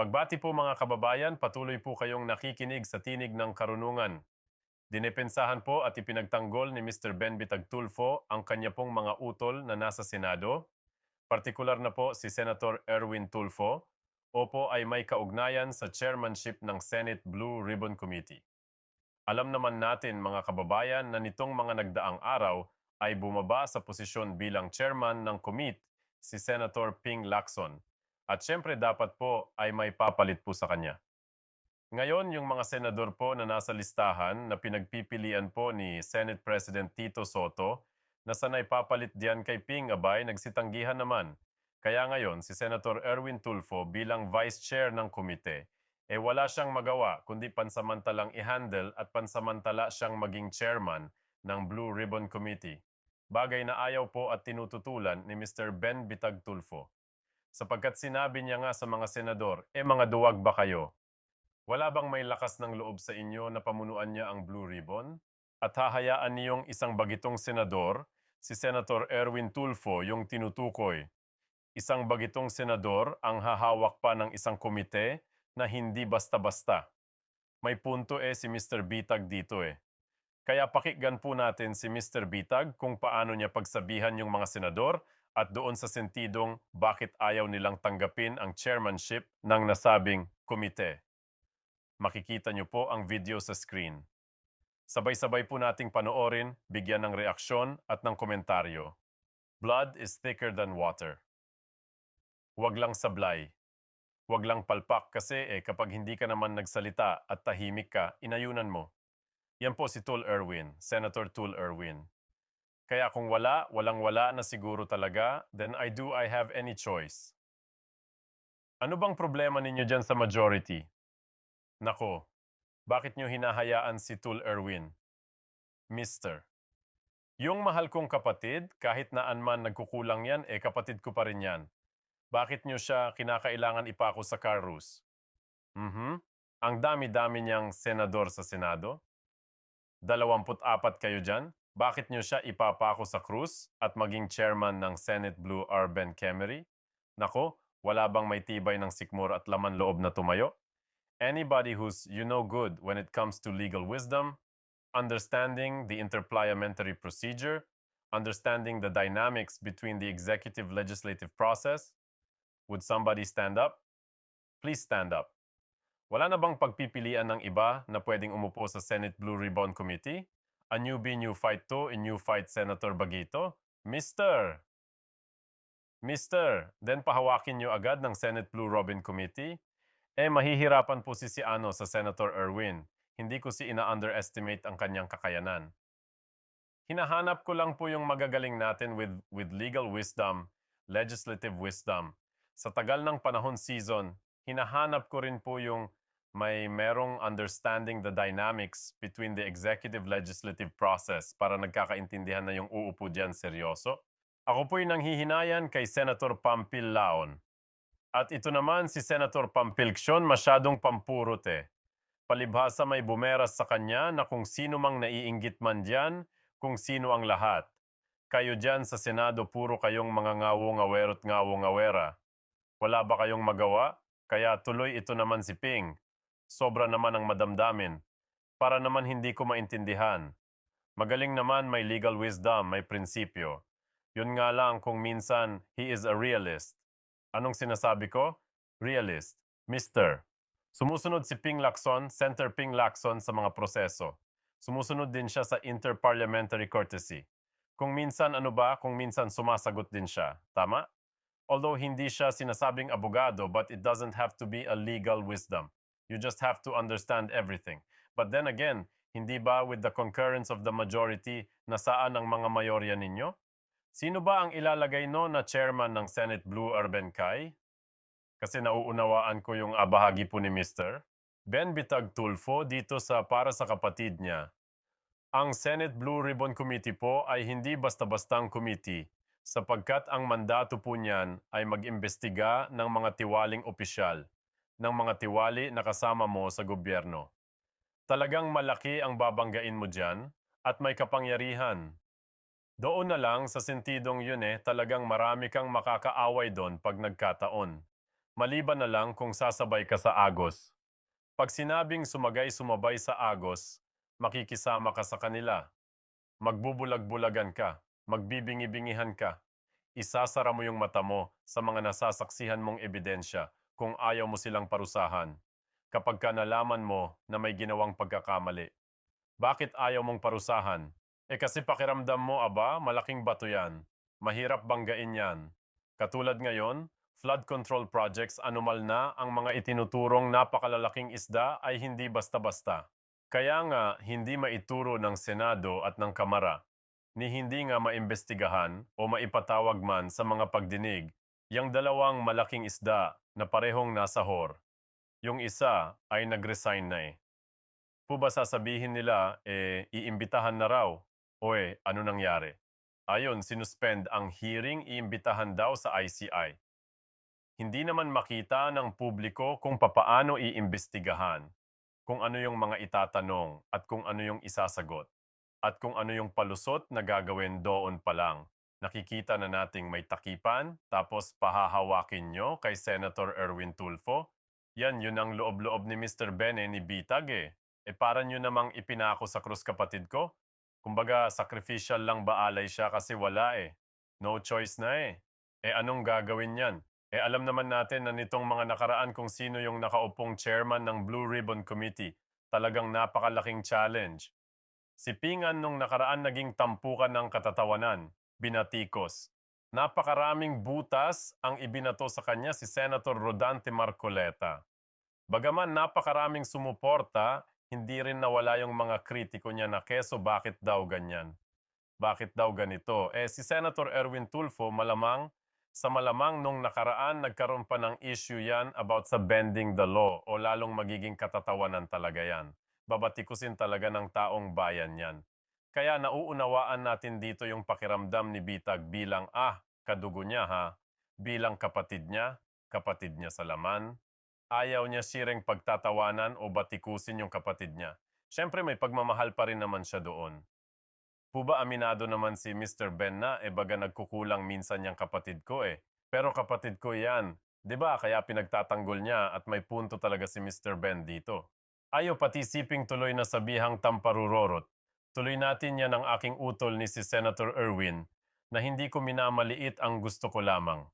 Pagbati po mga kababayan, patuloy po kayong nakikinig sa tinig ng karunungan. Dinepensahan po at ipinagtanggol ni Mr. Ben Bitagtulfo ang kanya pong mga utol na nasa Senado, partikular na po si Senator Erwin Tulfo, opo ay may kaugnayan sa chairmanship ng Senate Blue Ribbon Committee. Alam naman natin mga kababayan na nitong mga nagdaang araw ay bumaba sa posisyon bilang chairman ng commit si Senator Ping Lacson. At syempre dapat po ay may papalit po sa kanya. Ngayon, yung mga senador po na nasa listahan na pinagpipilian po ni Senate President Tito Soto na sanay papalit diyan kay Ping Abay nagsitanggihan naman. Kaya ngayon, si Senator Erwin Tulfo bilang Vice Chair ng komite, eh wala siyang magawa kundi pansamantalang i-handle at pansamantala siyang maging chairman ng Blue Ribbon Committee. Bagay na ayaw po at tinututulan ni Mr. Ben Bitag Tulfo. Sapagkat sinabi niya nga sa mga senador, eh mga duwag ba kayo? Wala bang may lakas ng loob sa inyo na pamunuan niya ang Blue Ribbon? At hahayaan niyong isang bagitong senador, si Senator Erwin Tulfo, yung tinutukoy. Isang bagitong senador ang hahawak pa ng isang komite na hindi basta-basta. May punto eh si Mr. Bitag dito eh. Kaya pakikgan po natin si Mr. Bitag kung paano niya pagsabihan yung mga senador at doon sa sentidong bakit ayaw nilang tanggapin ang chairmanship ng nasabing komite. Makikita niyo po ang video sa screen. Sabay-sabay po nating panoorin, bigyan ng reaksyon at ng komentaryo. Blood is thicker than water. Huwag lang sablay. Huwag lang palpak kasi eh kapag hindi ka naman nagsalita at tahimik ka, inayunan mo. Yan po si Tul Erwin, Senator Tul Erwin. Kaya kung wala, walang-wala na siguro talaga, then I do I have any choice. Ano bang problema ninyo dyan sa majority? Nako, bakit nyo hinahayaan si Tul Erwin? Mister. Yung mahal kong kapatid, kahit na anman nagkukulang yan, eh kapatid ko pa rin yan. Bakit nyo siya kinakailangan ipako sa Carus? Mhm. Ang dami-dami niyang senador sa Senado. 24 kayo dyan. Bakit nyo siya ipapako sa Cruz at maging chairman ng Senate Blue Urban Kemery? Nako, wala bang may tibay ng sikmura at laman loob na tumayo? Anybody who's you know good when it comes to legal wisdom, understanding the interparliamentary procedure, understanding the dynamics between the executive legislative process, would somebody stand up? Please stand up. Wala na bang pagpipilian ng iba na pwedeng umupo sa Senate Blue Ribbon Committee? A newbie new fight to, a new fight Senator Bagito? Mister! Mister, then pahawakin nyo agad ng Senate Blue Ribbon Committee? Eh, mahihirapan po si si Ano sa Senator Erwin. Hindi ko si ina-underestimate ang kanyang kakayanan. Hinahanap ko lang po yung magagaling natin with, with legal wisdom, legislative wisdom. Sa tagal ng panahon season, hinahanap ko rin po yung may merong understanding the dynamics between the executive legislative process para nagkakaintindihan na yung uupo diyan seryoso. Ako po'y nanghihinayan kay Senator Pampil Laon. At ito naman si Senator Pampilksyon masyadong pampurot eh. Palibhasa may bumeras sa kanya na kung sino mang naiinggit man diyan, kung sino ang lahat. Kayo diyan sa Senado puro kayong mga ngawo-ngawero't ngawo-ngawera. Wala ba kayong magawa? Kaya tuloy ito naman si Ping. Sobra naman ang madamdamin. Para naman hindi ko maintindihan. Magaling naman may legal wisdom, may prinsipyo. Yun nga lang kung minsan he is a realist. Anong sinasabi ko? Realist. Mister. Sumusunod si Ping Lacson, Center Ping Lacson sa mga proseso. Sumusunod din siya sa interparliamentary courtesy. Kung minsan ano ba, kung minsan sumasagot din siya. Tama? Although hindi siya sinasabing abogado, but it doesn't have to be a legal wisdom. You just have to understand everything. But then again, hindi ba with the concurrence of the majority, nasaan ang mga mayorya ninyo? Sino ba ang ilalagay no na chairman ng Senate Blue Urban Kai? Kasi nauunawaan ko yung abahagi po ni Mr. Ben Bitag Tulfo dito sa para sa kapatid niya. Ang Senate Blue Ribbon Committee po ay hindi basta-bastang committee sapagkat ang mandato po niyan ay mag-imbestiga ng mga tiwaling opisyal, ng mga tiwali na kasama mo sa gobyerno. Talagang malaki ang babanggain mo dyan at may kapangyarihan. Doon na lang sa sentidong yun eh, talagang marami kang makakaaway doon pag nagkataon. Maliban na lang kung sasabay ka sa Agos. Pag sinabing sumagay-sumabay sa Agos, makikisama ka sa kanila. Magbubulag-bulagan ka, magbibingi-bingihan ka. Isasara mo yung mata mo sa mga nasasaksihan mong ebidensya kung ayaw mo silang parusahan. Kapag ka nalaman mo na may ginawang pagkakamali. Bakit ayaw mong parusahan? Eh kasi pakiramdam mo, aba, malaking bato yan. Mahirap banggain yan. Katulad ngayon, flood control projects anumal na ang mga itinuturong napakalalaking isda ay hindi basta-basta. Kaya nga, hindi maituro ng Senado at ng Kamara, ni hindi nga maimbestigahan o maipatawag man sa mga pagdinig, yung dalawang malaking isda na parehong nasa hor. Yung isa ay nag-resign na eh. Po ba sasabihin nila, eh, iimbitahan na raw? O eh, ano nangyari? Ayon, sinuspend ang hearing iimbitahan daw sa ICI. Hindi naman makita ng publiko kung papaano iimbestigahan, kung ano yung mga itatanong at kung ano yung isasagot, at kung ano yung palusot na gagawin doon pa lang. Nakikita na nating may takipan, tapos pahahawakin nyo kay Senator Erwin Tulfo. Yan, yun ang loob-loob ni Mr. Bene ni Bitag eh. E para nyo namang ipinako sa krus kapatid ko? Kumbaga, sacrificial lang ba alay siya kasi wala eh. No choice na eh. Eh anong gagawin yan? Eh alam naman natin na nitong mga nakaraan kung sino yung nakaupong chairman ng Blue Ribbon Committee. Talagang napakalaking challenge. Si Pingan nung nakaraan naging tampukan ng katatawanan, binatikos. Napakaraming butas ang ibinato sa kanya si Senator Rodante Marcoleta. Bagaman napakaraming sumuporta, hindi rin nawala yung mga kritiko niya na keso bakit daw ganyan. Bakit daw ganito? Eh si Senator Erwin Tulfo malamang sa malamang nung nakaraan nagkaroon pa ng issue yan about sa bending the law o lalong magiging katatawanan talaga yan. Babatikusin talaga ng taong bayan yan. Kaya nauunawaan natin dito yung pakiramdam ni Bitag bilang ah, kadugo niya ha, bilang kapatid niya, kapatid niya sa laman. Ayaw niya sireng pagtatawanan o batikusin yung kapatid niya. Siyempre may pagmamahal pa rin naman siya doon. Puba aminado naman si Mr. Ben na e baga nagkukulang minsan yung kapatid ko eh. Pero kapatid ko yan. ba Kaya pinagtatanggol niya at may punto talaga si Mr. Ben dito. Ayaw pati siping tuloy na sabihang tamparurorot. Tuloy natin yan ang aking utol ni si Senator Erwin na hindi ko minamaliit ang gusto ko lamang.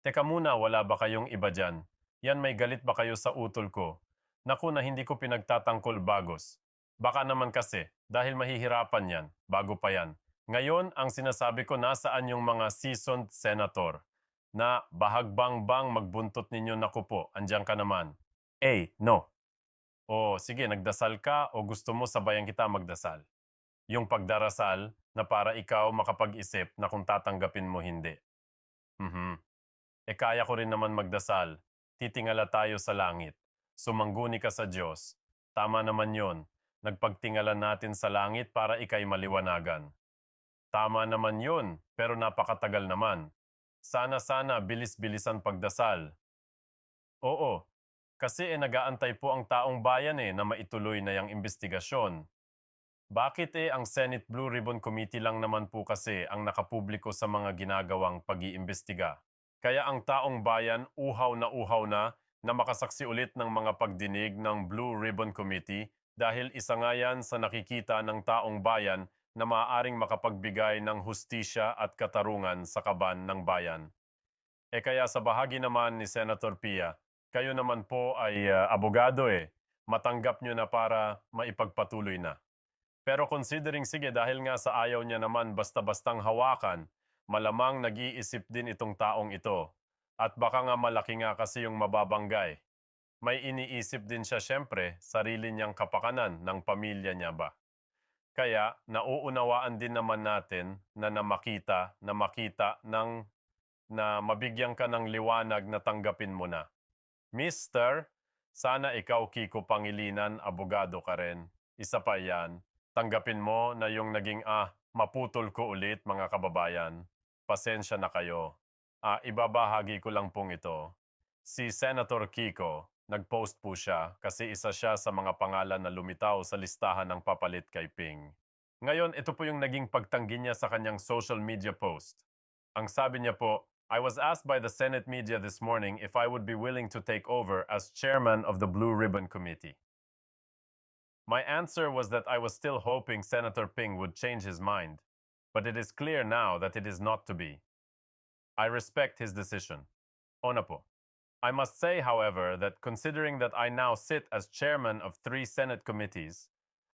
Teka muna, wala ba kayong iba dyan? Yan may galit ba kayo sa utol ko? Naku na hindi ko pinagtatangkol bagos. Baka naman kasi, dahil mahihirapan yan, bago pa yan. Ngayon, ang sinasabi ko, nasaan yung mga seasoned senator na bahagbang-bang magbuntot ninyo na po, andyan ka naman. A. No. O sige, nagdasal ka o gusto mo sabayan kita magdasal. Yung pagdarasal na para ikaw makapag-isip na kung tatanggapin mo hindi. Mhm. E kaya ko rin naman magdasal. Titingala tayo sa langit. Sumangguni ka sa Diyos. Tama naman yon nagpagtingalan natin sa langit para ikay maliwanagan. Tama naman yun, pero napakatagal naman. Sana-sana bilis-bilisan pagdasal. Oo, kasi e nagaantay po ang taong bayan eh na maituloy na yung investigasyon. Bakit eh ang Senate Blue Ribbon Committee lang naman po kasi ang nakapubliko sa mga ginagawang pag-iimbestiga? Kaya ang taong bayan uhaw na uhaw na na makasaksi ulit ng mga pagdinig ng Blue Ribbon Committee dahil isa nga yan sa nakikita ng taong bayan na maaaring makapagbigay ng hustisya at katarungan sa kaban ng bayan. E kaya sa bahagi naman ni Senator Pia, kayo naman po ay uh, abogado eh, matanggap nyo na para maipagpatuloy na. Pero considering sige dahil nga sa ayaw niya naman basta-bastang hawakan, malamang nag-iisip din itong taong ito. At baka nga malaki nga kasi yung mababanggay may iniisip din siya siyempre, sarili niyang kapakanan ng pamilya niya ba. Kaya nauunawaan din naman natin na namakita, na makita ng na mabigyan ka ng liwanag na tanggapin mo na. Mister, sana ikaw Kiko Pangilinan, abogado ka rin. Isa pa yan. Tanggapin mo na yung naging ah, maputol ko ulit mga kababayan. Pasensya na kayo. Ah, ibabahagi ko lang pong ito. Si Senator Kiko, Nag-post po siya kasi isa siya sa mga pangalan na lumitaw sa listahan ng papalit kay Ping. Ngayon, ito po yung naging pagtanggi niya sa kanyang social media post. Ang sabi niya po, I was asked by the Senate media this morning if I would be willing to take over as chairman of the Blue Ribbon Committee. My answer was that I was still hoping Senator Ping would change his mind, but it is clear now that it is not to be. I respect his decision. Ona po. I must say, however, that considering that I now sit as chairman of three Senate committees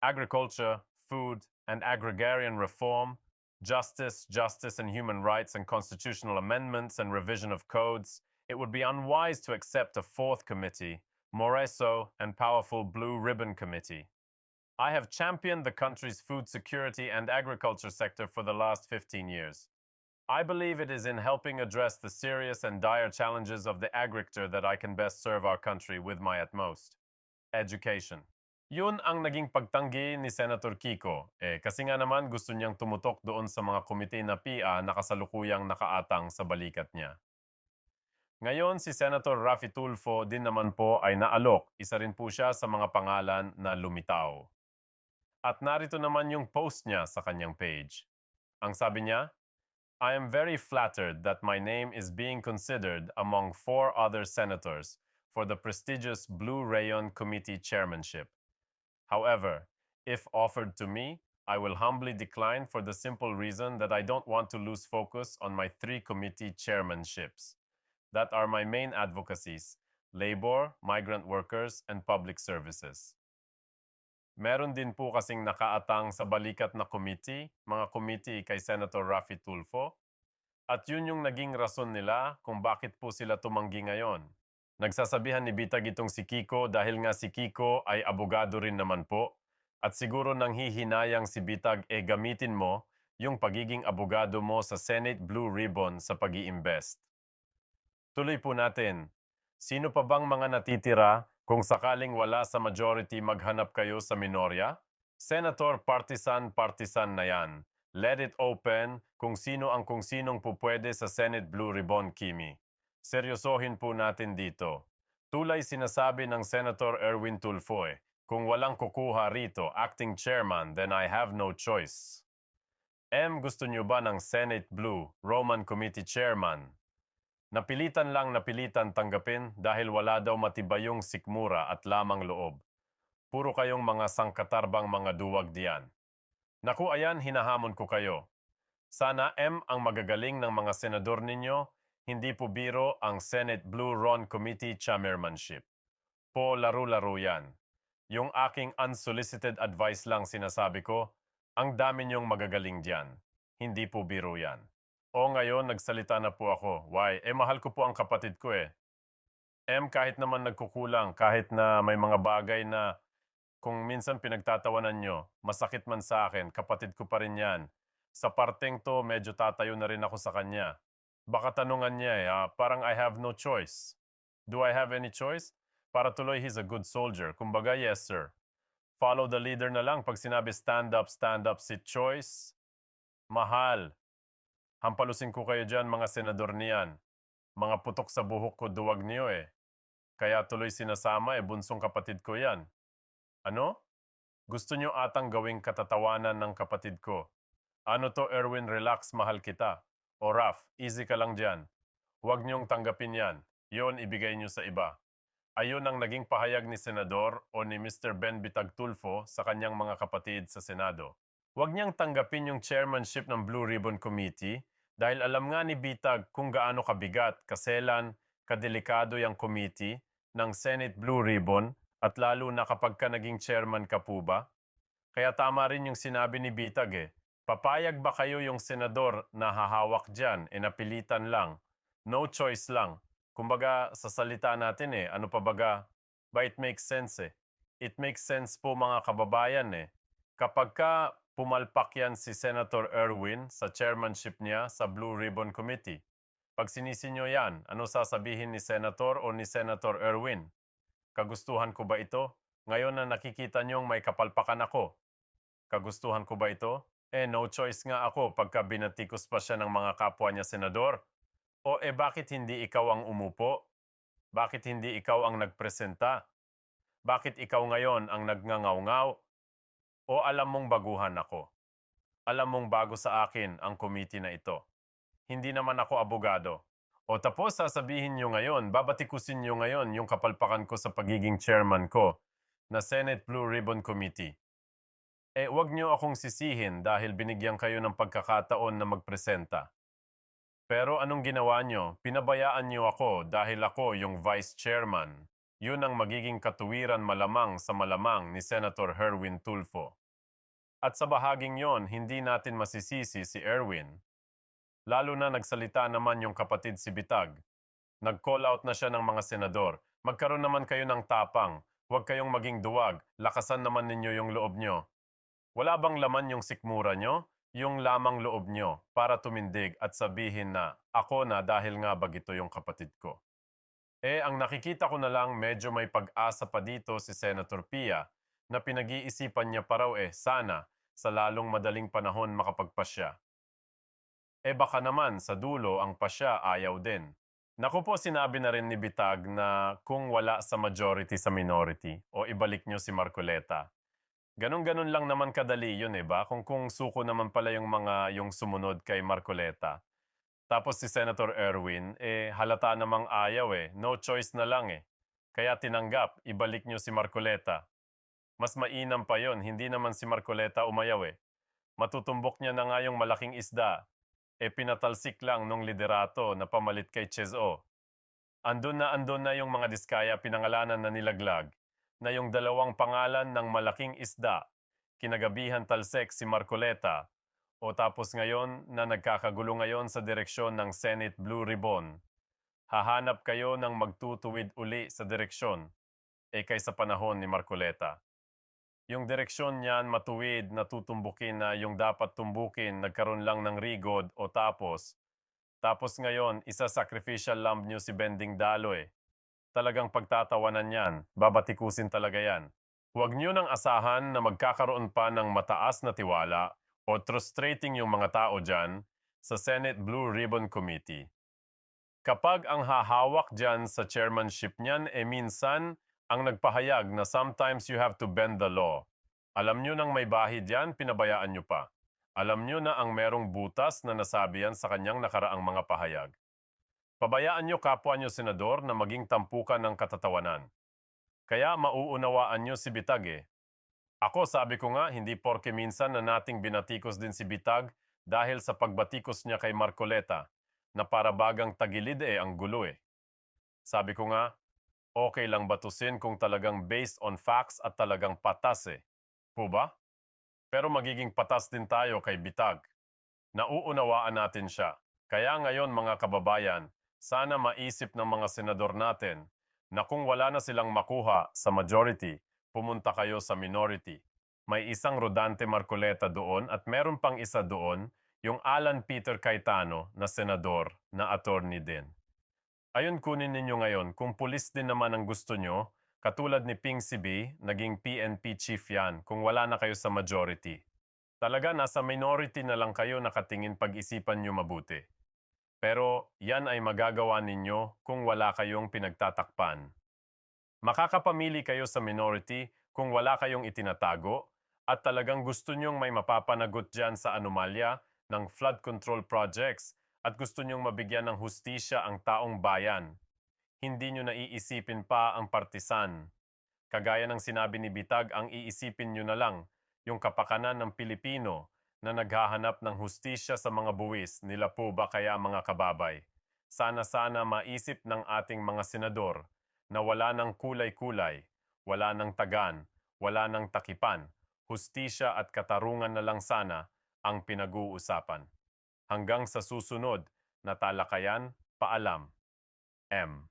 agriculture, food, and agrarian reform, justice, justice and human rights, and constitutional amendments and revision of codes, it would be unwise to accept a fourth committee, Moreso and powerful Blue Ribbon Committee. I have championed the country's food security and agriculture sector for the last 15 years. I believe it is in helping address the serious and dire challenges of the agriculture that I can best serve our country with my utmost. Education. Yun ang naging pagtanggi ni Senator Kiko. Eh, kasi nga naman gusto niyang tumutok doon sa mga komite na PIA na kasalukuyang nakaatang sa balikat niya. Ngayon, si Senator Rafi Tulfo din naman po ay naalok. Isa rin po siya sa mga pangalan na lumitaw. At narito naman yung post niya sa kanyang page. Ang sabi niya, I am very flattered that my name is being considered among four other senators for the prestigious Blue Rayon Committee chairmanship. However, if offered to me, I will humbly decline for the simple reason that I don't want to lose focus on my three committee chairmanships that are my main advocacies labor, migrant workers, and public services. Meron din po kasing nakaatang sa balikat na committee, mga committee kay Senator Rafi Tulfo, at yun yung naging rason nila kung bakit po sila tumanggi ngayon. Nagsasabihan ni Bitag itong si Kiko dahil nga si Kiko ay abogado rin naman po at siguro nang hihinayang si Bitag e gamitin mo yung pagiging abogado mo sa Senate Blue Ribbon sa pag invest Tuloy po natin. Sino pa bang mga natitira kung sakaling wala sa majority maghanap kayo sa minorya? Senator partisan-partisan na yan. Let it open kung sino ang kung sinong pupwede sa Senate Blue Ribbon, Kimi. Seryosohin po natin dito. Tulay sinasabi ng Senator Erwin Tulfo eh, kung walang kukuha rito, acting chairman, then I have no choice. M, gusto nyo ba ng Senate Blue, Roman Committee Chairman? Napilitan lang napilitan tanggapin dahil wala daw matibayong sikmura at lamang loob. Puro kayong mga sangkatarbang mga duwag diyan. Naku ayan, hinahamon ko kayo. Sana M ang magagaling ng mga senador ninyo hindi po biro ang Senate Blue Ron Committee chairmanship. Po laro-laro yan. Yung aking unsolicited advice lang sinasabi ko, ang dami niyong magagaling diyan. Hindi po biro yan. O ngayon, nagsalita na po ako. Why? Eh mahal ko po ang kapatid ko eh. M kahit naman nagkukulang, kahit na may mga bagay na kung minsan pinagtatawanan nyo, masakit man sa akin, kapatid ko pa rin yan. Sa parteng to, medyo tatayo na rin ako sa kanya. Baka tanungan niya eh, ah, parang I have no choice. Do I have any choice? Para tuloy, he's a good soldier. Kumbaga, yes sir. Follow the leader na lang pag sinabi stand up, stand up, si choice. Mahal. Hampalusin ko kayo dyan, mga senador niyan. Mga putok sa buhok ko duwag niyo eh. Kaya tuloy sinasama eh, bunsong kapatid ko yan. Ano? Gusto niyo atang gawing katatawanan ng kapatid ko. Ano to Erwin, relax, mahal kita. O Raf, easy ka lang dyan. Huwag niyong tanggapin yan. Yon ibigay niyo sa iba. Ayon ang naging pahayag ni Senador o ni Mr. Ben Bitagtulfo sa kanyang mga kapatid sa Senado. Huwag niyang tanggapin yung chairmanship ng Blue Ribbon Committee dahil alam nga ni Bitag kung gaano kabigat, kaselan, kadelikado yung committee ng Senate Blue Ribbon at lalo na kapag ka naging chairman ka po ba. Kaya tama rin yung sinabi ni Bitag eh, Papayag ba kayo yung senador na hahawak dyan, e napilitan lang? No choice lang. Kumbaga, sa salita natin eh, ano pa baga, ba it makes sense eh. It makes sense po mga kababayan eh. Kapag ka pumalpak yan si Senator Erwin sa chairmanship niya sa Blue Ribbon Committee, pag sinisinyo yan, ano sasabihin ni Senator o ni Senator Erwin? Kagustuhan ko ba ito? Ngayon na nakikita niyong may kapalpakan ako. Kagustuhan ko ba ito? Eh, no choice nga ako pagka binatikos pa siya ng mga kapwa niya senador. O eh bakit hindi ikaw ang umupo? Bakit hindi ikaw ang nagpresenta? Bakit ikaw ngayon ang nagngangaw-ngaw? O alam mong baguhan ako? Alam mong bago sa akin ang committee na ito. Hindi naman ako abogado. O tapos sasabihin nyo ngayon, babatikusin nyo ngayon yung kapalpakan ko sa pagiging chairman ko na Senate Blue Ribbon Committee. Eh, wag nyo akong sisihin dahil binigyan kayo ng pagkakataon na magpresenta. Pero anong ginawa nyo? Pinabayaan nyo ako dahil ako yung vice chairman. Yun ang magiging katuwiran malamang sa malamang ni Senator Herwin Tulfo. At sa bahaging yon, hindi natin masisisi si Erwin. Lalo na nagsalita naman yung kapatid si Bitag. Nag-call out na siya ng mga senador. Magkaroon naman kayo ng tapang. Huwag kayong maging duwag. Lakasan naman ninyo yung loob nyo. Wala bang laman yung sikmura nyo? Yung lamang loob nyo para tumindig at sabihin na ako na dahil nga bagito yung kapatid ko. Eh, ang nakikita ko na lang medyo may pag-asa pa dito si Senator Pia na pinag-iisipan niya pa raw eh sana sa lalong madaling panahon makapagpasya. Eh baka naman sa dulo ang pasya ayaw din. Naku po sinabi na rin ni Bitag na kung wala sa majority sa minority o ibalik nyo si Marcoleta. Ganon-ganon lang naman kadali yun eh ba? Kung, kung suko naman pala yung mga yung sumunod kay Marcoleta. Tapos si Senator Erwin, eh halata namang ayaw eh. No choice na lang eh. Kaya tinanggap, ibalik nyo si Marcoleta. Mas mainam pa yon, hindi naman si Marcoleta umayaw eh. Matutumbok niya na nga yung malaking isda. E pinatalsik lang nung liderato na pamalit kay Chezo. Andun na andun na yung mga diskaya pinangalanan na nilaglag na yung dalawang pangalan ng malaking isda, kinagabihan talsek si Marcoleta, o tapos ngayon na nagkakagulo ngayon sa direksyon ng Senate Blue Ribbon. Hahanap kayo ng magtutuwid uli sa direksyon, eh kaysa panahon ni Marcoleta. Yung direksyon niyan matuwid na tutumbukin na yung dapat tumbukin nagkaroon lang ng rigod o tapos. Tapos ngayon, isa sacrificial lamb nyo si Bending Dalo eh. Talagang pagtatawanan yan, babatikusin talaga yan. Huwag nyo nang asahan na magkakaroon pa ng mataas na tiwala o frustrating yung mga tao dyan sa Senate Blue Ribbon Committee. Kapag ang hahawak dyan sa chairmanship niyan e minsan ang nagpahayag na sometimes you have to bend the law. Alam nyo nang may bahid yan, pinabayaan nyo pa. Alam nyo na ang merong butas na nasabi yan sa kanyang nakaraang mga pahayag. Pabayaan nyo kapwa nyo senador na maging tampukan ng katatawanan. Kaya mauunawaan nyo si Bitag eh. Ako sabi ko nga, hindi porke minsan na nating binatikos din si Bitag dahil sa pagbatikos niya kay Marcoleta na para bagang tagilid eh ang gulo eh. Sabi ko nga, okay lang batusin kung talagang based on facts at talagang patas eh. Po ba? Pero magiging patas din tayo kay Bitag. Nauunawaan natin siya. Kaya ngayon mga kababayan, sana maisip ng mga senador natin na kung wala na silang makuha sa majority, pumunta kayo sa minority. May isang Rodante Marcoleta doon at meron pang isa doon, yung Alan Peter Cayetano na senador na attorney din. Ayun kunin ninyo ngayon, kung pulis din naman ang gusto nyo, katulad ni Ping CB, naging PNP chief yan kung wala na kayo sa majority. Talaga nasa minority na lang kayo nakatingin pag-isipan nyo mabuti. Pero yan ay magagawa ninyo kung wala kayong pinagtatakpan. Makakapamili kayo sa minority kung wala kayong itinatago at talagang gusto nyong may mapapanagot dyan sa anomalya ng flood control projects at gusto nyong mabigyan ng hustisya ang taong bayan. Hindi nyo naiisipin pa ang partisan. Kagaya ng sinabi ni Bitag, ang iisipin nyo na lang yung kapakanan ng Pilipino na naghahanap ng hustisya sa mga buwis nila po ba kaya mga kababay. Sana-sana maisip ng ating mga senador na wala ng kulay-kulay, wala ng tagan, wala ng takipan, hustisya at katarungan na lang sana ang pinag-uusapan. Hanggang sa susunod na talakayan, paalam. M.